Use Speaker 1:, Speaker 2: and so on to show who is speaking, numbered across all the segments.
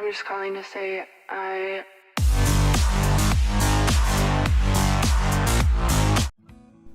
Speaker 1: I'm just calling to say I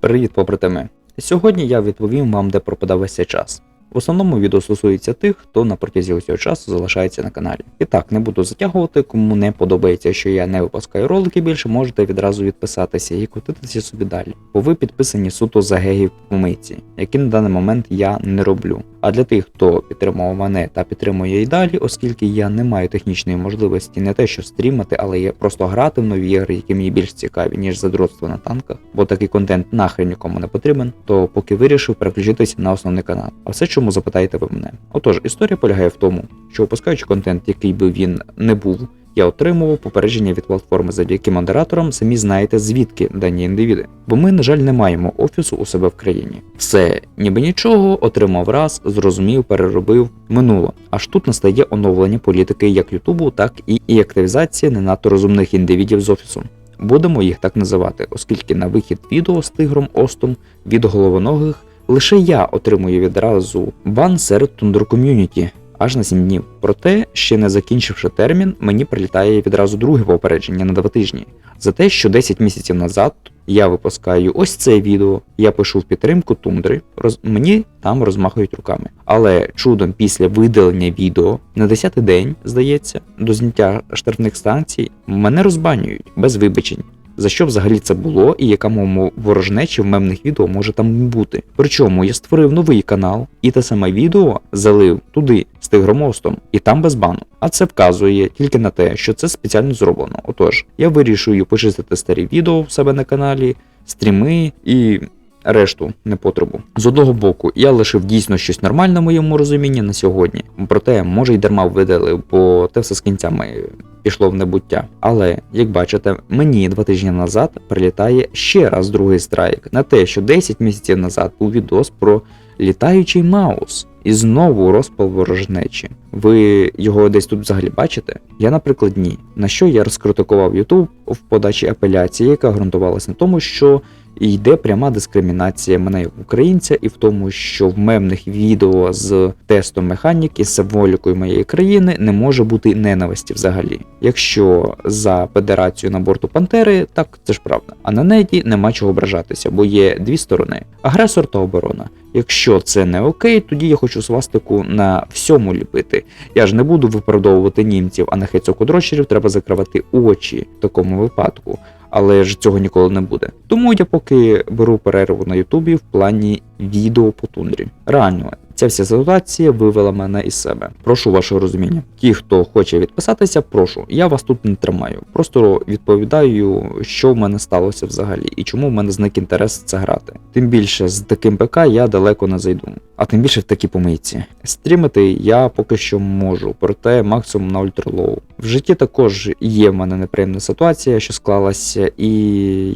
Speaker 2: Привіт, побратими! Сьогодні я відповім вам, де пропадав весь цей час. В основному відео стосується тих, хто на протязі усього часу залишається на каналі. І так, не буду затягувати, кому не подобається, що я не випускаю ролики більше, можете відразу відписатися і крутитися собі далі. Бо ви підписані суто за гегів помийці, які на даний момент я не роблю. А для тих, хто підтримував мене та підтримує і далі, оскільки я не маю технічної можливості не те, що стрімати, але є просто грати в нові ігри, які мені більш цікаві, ніж задротство на танках, бо такий контент нахрен нікому не потрібен, то поки вирішив переключитися на основний канал. А все чому запитаєте ви мене? Отож, історія полягає в тому, що опускаючи контент, який би він не був. Я отримував попередження від платформи завдяки модераторам, самі знаєте звідки дані індивіди. Бо ми, на жаль, не маємо офісу у себе в країні. Все, ніби нічого, отримав раз, зрозумів, переробив, минуло. Аж тут настає оновлення політики як Ютубу, так і, і активізація не надто розумних індивідів з офісу. Будемо їх так називати, оскільки на вихід відео з тигром Остом від головоногих лише я отримую відразу бан серед тундр ком'юніті аж на 7 днів. Проте, ще не закінчивши термін, мені прилітає відразу друге попередження на 2 тижні за те, що 10 місяців назад я випускаю ось це відео, я пишу в підтримку тундри, роз... мені там розмахують руками. Але чудом після видалення відео на 10-й день, здається, до зняття штрафних станцій мене розбанюють без вибачень. За що взагалі це було і яка мова ворожнечі в мемних відео може там бути. Причому я створив новий канал і те саме відео залив туди з тигромостом, і там без бану. А це вказує тільки на те, що це спеціально зроблено. Отож, я вирішую почистити старі відео в себе на каналі, стріми і. Решту непотребу. З одного боку, я лишив дійсно щось нормальне в моєму розумінні на сьогодні. Проте, може, й дарма видалив, бо те все з кінцями пішло в небуття. Але, як бачите, мені два тижні назад прилітає ще раз другий страйк на те, що 10 місяців назад був відос про літаючий маус. І знову розпал ворожнечі. Ви його десь тут взагалі бачите? Я, наприклад, ні. На що я розкритикував YouTube в подачі апеляції, яка ґрунтувалася на тому, що йде пряма дискримінація мене як українця, і в тому, що в мемних відео з тестом механік і символікою моєї країни не може бути ненависті взагалі. Якщо за федерацію на борту Пантери, так це ж правда. А на неті нема чого ображатися, бо є дві сторони: агресор та оборона. Якщо це не окей, тоді я хочу свастику на всьому ліпити. Я ж не буду виправдовувати німців, а на хецокодрочерів треба закривати очі в такому випадку. Але ж цього ніколи не буде. Тому я поки беру перерву на Ютубі в плані відео по тундрі. Реально, ця вся ситуація вивела мене із себе. Прошу вашого розуміння. Ті, хто хоче відписатися, прошу. Я вас тут не тримаю. Просто відповідаю, що в мене сталося взагалі і чому в мене зник інтерес це грати. Тим більше з таким ПК я далеко не зайду. А тим більше в такій помийці. Стрімити я поки що можу, проте максимум на ультралоу. В житті також є в мене неприємна ситуація, що склалася, і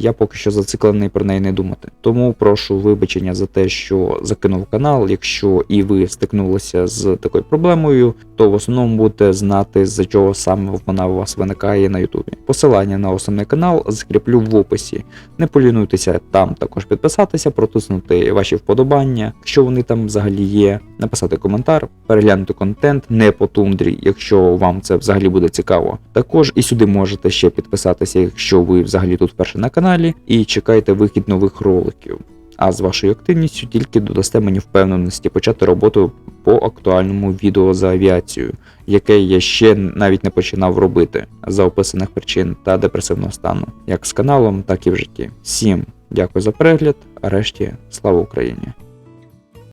Speaker 2: я поки що зациклений про неї не думати. Тому прошу вибачення за те, що закинув канал. Якщо і ви стикнулися з такою проблемою, то в основному будете знати, з-за чого саме вона у вас виникає на Ютубі. Посилання на основний канал закріплю в описі. Не полінуйтеся там також підписатися, протиснути ваші вподобання, якщо вони там взагалі є, написати коментар, переглянути контент не по тундрі, якщо вам це взагалі буде цікаво. Також і сюди можете ще підписатися, якщо ви взагалі тут вперше на каналі, і чекаєте вихід нових роликів. А з вашою активністю тільки додасте мені впевненості почати роботу по актуальному відео за авіацію, яке я ще навіть не починав робити за описаних причин та депресивного стану, як з каналом, так і в житті. Всім дякую за перегляд, а решті слава Україні!